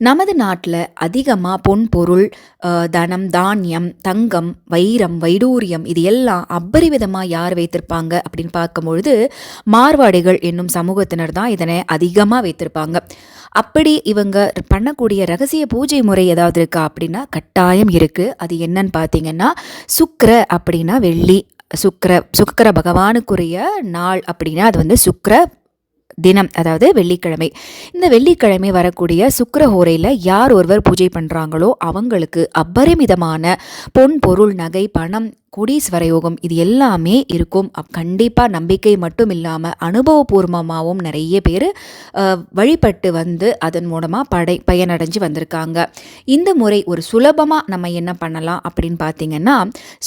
நமது நாட்டில் அதிகமாக பொன் பொருள் தனம் தானியம் தங்கம் வைரம் வைடூரியம் இது எல்லாம் அபரிவிதமாக யார் வைத்திருப்பாங்க அப்படின்னு பார்க்கும்பொழுது மார்வாடிகள் என்னும் சமூகத்தினர் தான் இதனை அதிகமாக வைத்திருப்பாங்க. அப்படி இவங்க பண்ணக்கூடிய ரகசிய பூஜை முறை ஏதாவது இருக்கா அப்படின்னா கட்டாயம் இருக்குது அது என்னன்னு பார்த்தீங்கன்னா சுக்கர அப்படின்னா வெள்ளி சுக்கர சுக்கர பகவானுக்குரிய நாள் அப்படின்னா அது வந்து சுக்கர தினம் அதாவது வெள்ளிக்கிழமை. இந்த வெள்ளிக்கிழமை வரக்கூடிய சுக்கரஹோரையில் யார் ஒருவர் பூஜை பண்ணுறாங்களோ அவங்களுக்கு அபரிமிதமான பொன் பொருள் நகை பணம் கோடீஸ்வர யோகம் இது எல்லாமே இருக்கும். அப் கண்டிப்பாக நம்பிக்கை மட்டும் இல்லாமல் அனுபவபூர்வமாகவும் நிறைய பேர் வழிபட்டு வந்து அதன் மூலமாக படை பயனடைஞ்சு வந்திருக்காங்க. இந்த முறை ஒரு சுலபமாக நம்ம என்ன பண்ணலாம் அப்படின்னு பார்த்தீங்கன்னா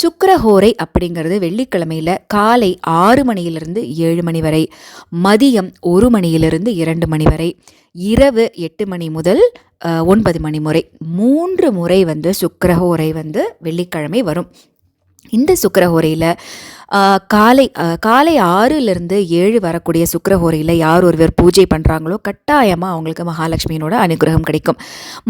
சுக்கரஹோரை அப்படிங்கிறது வெள்ளிக்கிழமையில் காலை ஆறு மணியிலிருந்து ஏழு மணி வரை மதியம் ஒரு மணியிலிருந்து இரண்டு மணி வரை இரவு எட்டு மணி முதல் ஒன்பது மணி முறை. மூன்று முறை வந்து சுக்கரஹோரை வந்து வெள்ளிக்கிழமை வரும். இந்த சுக்கரஹோரையில் காலை காலை ஆறுலேருந்து ஏழு வரக்கூடிய சுக்கிரஹோரையில் யார் ஒருவர் பூஜை பண்ணுறாங்களோ கட்டாயமாக அவங்களுக்கு மகாலட்சுமியினோட அனுகிரகம் கிடைக்கும்.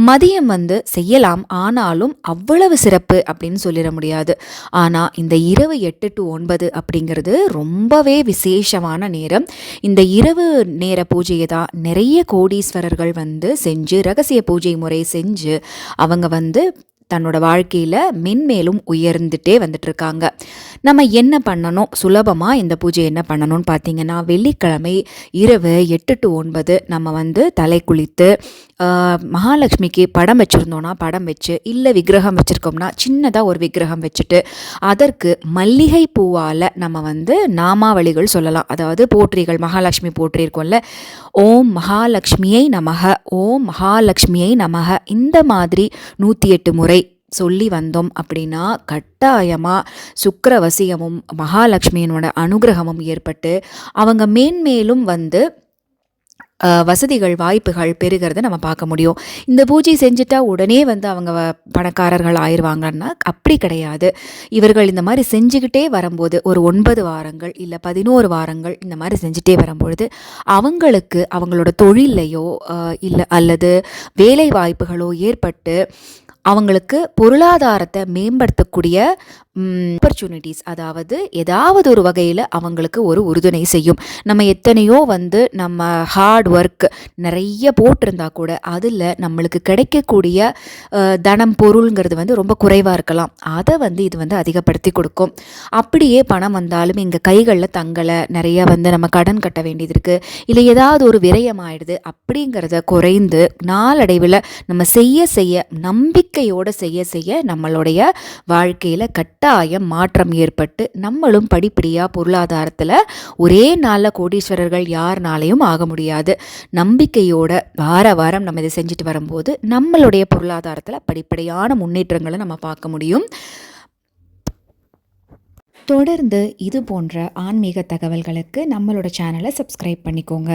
மதியம் வந்து செய்யலாம் ஆனாலும் அவ்வளவு சிறப்பு அப்படின்னு சொல்லிட முடியாது. ஆனால் இந்த இரவு எட்டு டு ஒன்பது அப்படிங்கிறது ரொம்பவே விசேஷமான நேரம். இந்த இரவு நேர பூஜையை தான் நிறைய கோடீஸ்வரர்கள் வந்து செஞ்சு ரகசிய பூஜை முறை செஞ்சு அவங்க வந்து தன்னோட வாழ்க்கையில் மென்மேலும் உயர்ந்துட்டே வந்துட்டுருக்காங்க. நம்ம என்ன பண்ணணும்? சுலபமாக இந்த பூஜை என்ன பண்ணணும்னு பார்த்தீங்கன்னா வெள்ளிக்கிழமை இரவு எட்டு டு ஒன்பது நம்ம வந்து தலை குளித்து மகாலட்சுமிக்கு படம் வச்சுருந்தோன்னா படம் வச்சு இல்லை விக்கிரகம் வச்சுருக்கோம்னா சின்னதாக ஒரு விக்கிரகம் வச்சுட்டு அதற்கு மல்லிகை பூவால் நம்ம வந்து நாமாவளிகள் சொல்லலாம். அதாவது போற்றிகள் மகாலட்சுமி போற்றி இருக்கோம்ல ஓம் மகாலட்சுமியை நமக ஓம் மகாலட்சுமியை நமக. இந்த மாதிரி நூற்றி எட்டு முறை சொல்லி வந்தோம் அப்படின்னா கட்டாயமாக சுக்கிரவசியமும் மகாலட்சுமியினோட அனுகிரகமும் ஏற்பட்டு அவங்க மேன்மேலும் வந்து வசதிகள் வாய்ப்புகள் பெருகிறத நம்ம பார்க்க முடியும். இந்த பூஜை செஞ்சுட்டா உடனே வந்து அவங்க வ- பணக்காரர்கள் ஆயிடுவாங்கன்னா அப்படி கிடையாது. இவர்கள் இந்த மாதிரி செஞ்சுக்கிட்டே வரும்போது ஒரு ஒன்பது வாரங்கள் இல்லை பதினோரு வாரங்கள் இந்த மாதிரி செஞ்சுட்டே வரும்பொழுது அவங்களுக்கு அவங்களோட தொழிலையோ இல்லை அல்லது வேலை வாய்ப்புகளோ ஏற்பட்டு அவங்களுக்கு பொருளாதாரத்தை மேம்படுத்தக்கூடிய ஆப்பர்ச்சுனிட்டிஸ் அதாவது ஏதாவது ஒரு வகையில் அவங்களுக்கு ஒரு உறுதுணை செய்யும். நம்ம எத்தனையோ வந்து நம்ம ஹார்ட் ஒர்க் நிறைய போட்டிருந்தா கூட அதில் நம்மளுக்கு கிடைக்கக்கூடிய தனம் பொருளுங்கிறது வந்து ரொம்ப குறைவாக இருக்கலாம். அதை வந்து இது வந்து அதிகப்படுத்தி கொடுக்கும். அப்படியே பணம் வந்தாலும் எங்கள் கைகளில் தங்களை நிறைய வந்து நம்ம கடன் கட்ட வேண்டியது இருக்குது இல்லை ஏதாவது ஒரு விரயம் ஆயிடுது அப்படிங்கிறத குறைந்து நாளடைவில் நம்ம செய்ய செய்ய நம்பிக்கை நம்பிக்கையோடு செய்ய செய்ய நம்மளுடைய வாழ்க்கையில் கட்டாயம் மாற்றம் ஏற்பட்டு நம்மளும் படிப்படியாக பொருளாதாரத்தில் ஒரே நாளில் கோடீஸ்வரர்கள் யாருனாலையும் ஆக முடியாது. நம்பிக்கையோட வார வாரம் நம்ம இதை செஞ்சுட்டு வரும்போது நம்மளுடைய பொருளாதாரத்தில் படிப்படியான முன்னேற்றங்களை நம்ம பார்க்க முடியும். தொடர்ந்து இது போன்ற ஆன்மீக தகவல்களுக்கு நம்மளோட சேனலை சப்ஸ்கிரைப் பண்ணிக்கோங்க.